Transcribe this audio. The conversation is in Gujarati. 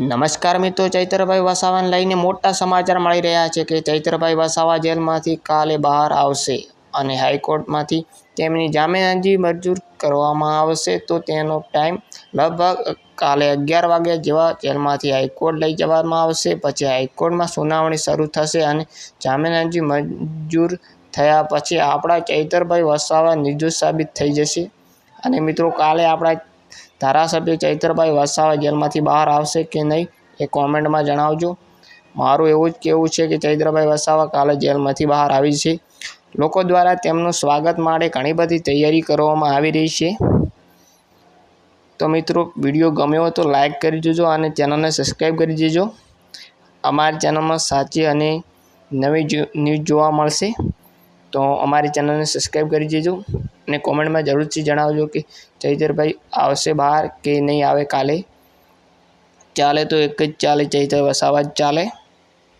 નમસ્કાર મિત્રો, ચૈતરભાઈ વસાવાને લઈને મોટા સમાચાર મળી રહ્યા છે કે ચૈતરભાઈ વસાવા જેલમાંથી કાલે બહાર આવશે અને હાઈકોર્ટમાંથી તેમની જામીન અરજી મંજૂર કરવામાં આવશે. તો તેનો ટાઈમ લગભગ કાલે અગિયાર વાગ્યા જેવા જેલમાંથી હાઈકોર્ટ લઈ જવામાં આવશે. પછી હાઈકોર્ટમાં સુનાવણી શરૂ થશે અને જામીન અરજી મંજૂર થયા પછી આપણા ચૈતરભાઈ વસાવા નિર્દોષ સાબિત થઈ જશે. અને મિત્રો, કાલે આપણા ધારાસભ્ય ચૈતરભાઈ વસાવા જેલમાંથી બહાર આવશે કે નહીં એ કોમેન્ટમાં જણાવજો. મારું એવું જ કહેવું છે કે ચૈત્રભાઈ વસાવા કાલે જેલમાંથી બહાર આવી છે. લોકો દ્વારા તેમનું સ્વાગત માટે ઘણી બધી તૈયારી કરવામાં આવી રહી છે. તો મિત્રો, વીડિયો ગમ્યો હોય તો લાઇક કરી દેજો અને ચેનલને સબસ્ક્રાઈબ કરી દેજો. અમારી ચેનલમાં સાચી અને નવી ન્યૂઝ જોવા મળશે. તો અમારી ચેનલને સબસ્ક્રાઈબ કરી દેજો. અને કોમેન્ટમાં જરૂરથી જણાવજો કે ચૈતરભાઈ આવશે બહાર કે નહીં આવે કાલે? ચાલે તો એક જ ચાલે, ચૈતર વસાવા જ ચાલે.